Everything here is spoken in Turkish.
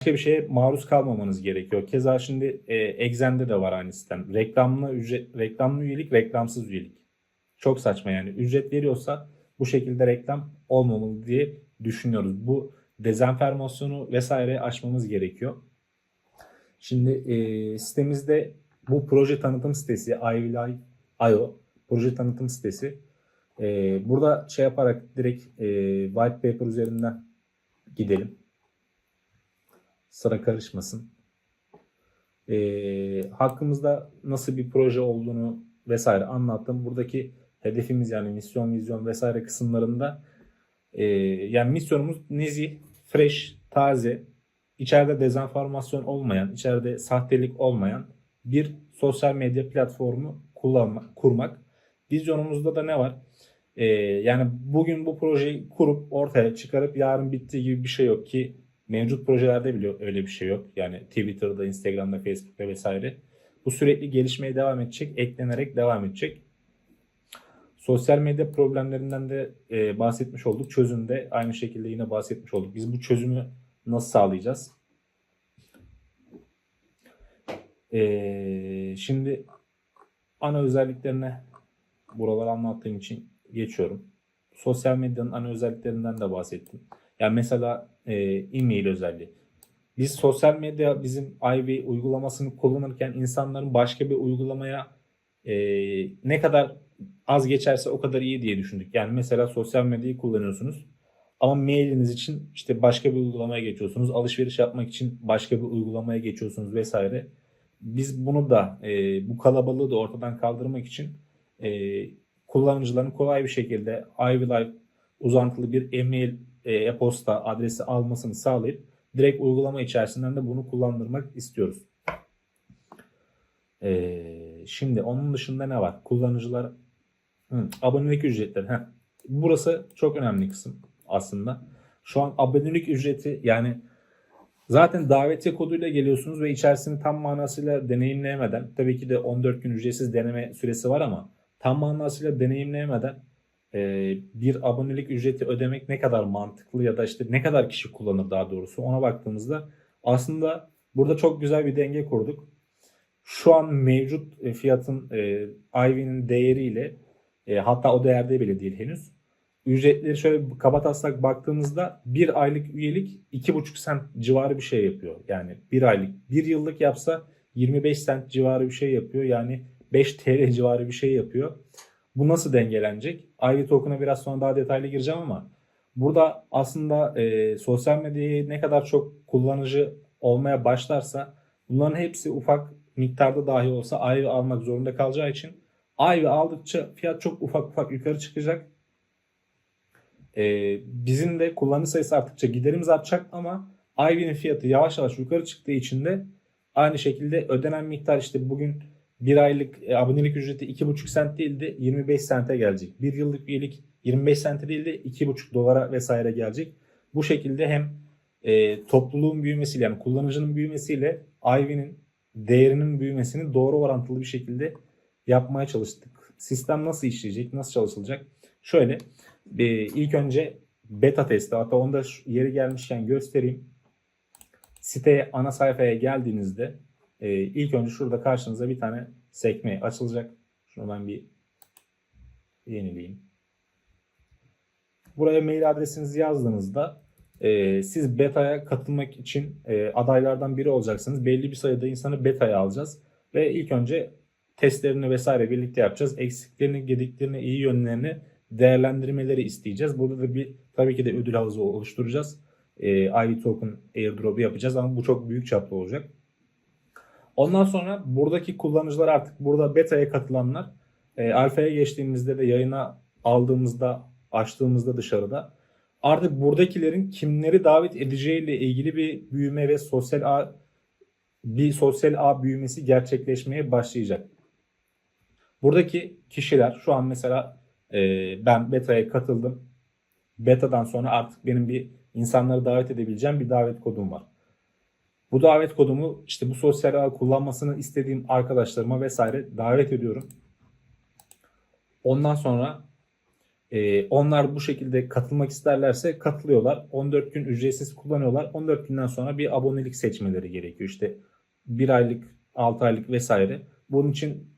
başka bir şeye maruz kalmamanız gerekiyor. Keza şimdi e, Exxen'de de var aynı sistem. Reklamlı ücret, reklamlı üyelik, reklamsız üyelik. Çok saçma yani. Ücret veriyorsa bu şekilde reklam olmamalı diye düşünüyoruz. Bu dezenformasyonu vesaire aşmamız gerekiyor. Şimdi e, sitemizde bu proje tanıtım sitesi iWilay.io proje tanıtım sitesi. E, burada şey yaparak direkt e, white paper üzerinden gidelim. Sıra karışmasın. E, hakkımızda nasıl bir proje olduğunu vesaire anlattım. Buradaki hedefimiz yani misyon, vizyon vesaire kısımlarında e, yani misyonumuz nezih, fresh, taze, içeride dezenformasyon olmayan, içeride sahtelik olmayan bir sosyal medya platformu kullanmak, kurmak. Vizyonumuzda da ne var? Ee, yani bugün bu projeyi kurup ortaya çıkarıp yarın bittiği gibi bir şey yok ki mevcut projelerde bile öyle bir şey yok. Yani Twitter'da, Instagram'da, Facebook'ta vesaire. Bu sürekli gelişmeye devam edecek, eklenerek devam edecek. Sosyal medya problemlerinden de e, bahsetmiş olduk. Çözümde aynı şekilde yine bahsetmiş olduk. Biz bu çözümü nasıl sağlayacağız? E, şimdi ana özelliklerine buraları anlattığım için geçiyorum. Sosyal medyanın ana özelliklerinden de bahsettim. Yani mesela e, e-mail özelliği. Biz sosyal medya bizim Ivy uygulamasını kullanırken insanların başka bir uygulamaya e, ne kadar az geçerse o kadar iyi diye düşündük. Yani mesela sosyal medyayı kullanıyorsunuz ama mailiniz için işte başka bir uygulamaya geçiyorsunuz. Alışveriş yapmak için başka bir uygulamaya geçiyorsunuz vesaire. Biz bunu da e, bu kalabalığı da ortadan kaldırmak için e, kullanıcıların kolay bir şekilde Ivy Live uzantılı bir e-mail e-posta adresi almasını sağlayıp direkt uygulama içerisinden de bunu kullandırmak istiyoruz. E, şimdi onun dışında ne var? Kullanıcılar Hı, abonelik ücretleri. Heh. Burası çok önemli kısım aslında. Şu an abonelik ücreti yani zaten davetiye koduyla geliyorsunuz ve içerisini tam manasıyla deneyimleyemeden tabii ki de 14 gün ücretsiz deneme süresi var ama tam manasıyla deneyimleyemeden e, bir abonelik ücreti ödemek ne kadar mantıklı ya da işte ne kadar kişi kullanır daha doğrusu ona baktığımızda aslında burada çok güzel bir denge kurduk. Şu an mevcut e, fiyatın e, Ivy'nin değeriyle e, hatta o değerde bile değil henüz. Ücretleri şöyle kabataslak baktığımızda bir aylık üyelik 2,5 sent civarı bir şey yapıyor. Yani bir aylık, bir yıllık yapsa 25 sent civarı bir şey yapıyor. Yani 5 TL civarı bir şey yapıyor. Bu nasıl dengelenecek? Ivy Token'a biraz sonra daha detaylı gireceğim ama burada aslında e, sosyal medyayı ne kadar çok kullanıcı olmaya başlarsa bunların hepsi ufak miktarda dahi olsa Ivy almak zorunda kalacağı için Ivy aldıkça fiyat çok ufak ufak yukarı çıkacak. Ee, bizim de kullanıcı sayısı arttıkça giderimiz artacak ama Ivy'nin fiyatı yavaş yavaş yukarı çıktığı için de aynı şekilde ödenen miktar işte bugün bir aylık e, abonelik ücreti 2,5 sent değil de 25 sente gelecek. Bir yıllık üyelik 25 sente değil de 2,5 dolara vesaire gelecek. Bu şekilde hem e, topluluğun büyümesiyle yani kullanıcının büyümesiyle Ivy'nin değerinin büyümesini doğru orantılı bir şekilde yapmaya çalıştık. Sistem nasıl işleyecek, nasıl çalışılacak? Şöyle e, ilk önce beta testi hatta onu da yeri gelmişken göstereyim. Siteye ana sayfaya geldiğinizde e, ilk önce şurada karşınıza bir tane sekme açılacak. Şunu ben bir yenileyeyim. Buraya mail adresinizi yazdığınızda e, siz beta'ya katılmak için e, adaylardan biri olacaksınız. Belli bir sayıda insanı beta'ya alacağız. Ve ilk önce testlerini vesaire birlikte yapacağız. Eksiklerini, gediklerini, iyi yönlerini değerlendirmeleri isteyeceğiz. Burada da bir tabii ki de ödül havuzu oluşturacağız. E, Ivy Token airdrop'u yapacağız ama bu çok büyük çaplı olacak. Ondan sonra buradaki kullanıcılar artık burada beta'ya katılanlar e, alfa'ya geçtiğimizde de yayına aldığımızda açtığımızda dışarıda artık buradakilerin kimleri davet edeceğiyle ilgili bir büyüme ve sosyal ağ bir sosyal ağ büyümesi gerçekleşmeye başlayacak. Buradaki kişiler şu an mesela e, ben beta'ya katıldım. Beta'dan sonra artık benim bir insanları davet edebileceğim bir davet kodum var. Bu davet kodumu işte bu sosyal ağ kullanmasını istediğim arkadaşlarıma vesaire davet ediyorum. Ondan sonra Ee, onlar bu şekilde katılmak isterlerse katılıyorlar. 14 gün ücretsiz kullanıyorlar. 14 günden sonra bir abonelik seçmeleri gerekiyor. İşte 1 aylık, 6 aylık vesaire. Bunun için işte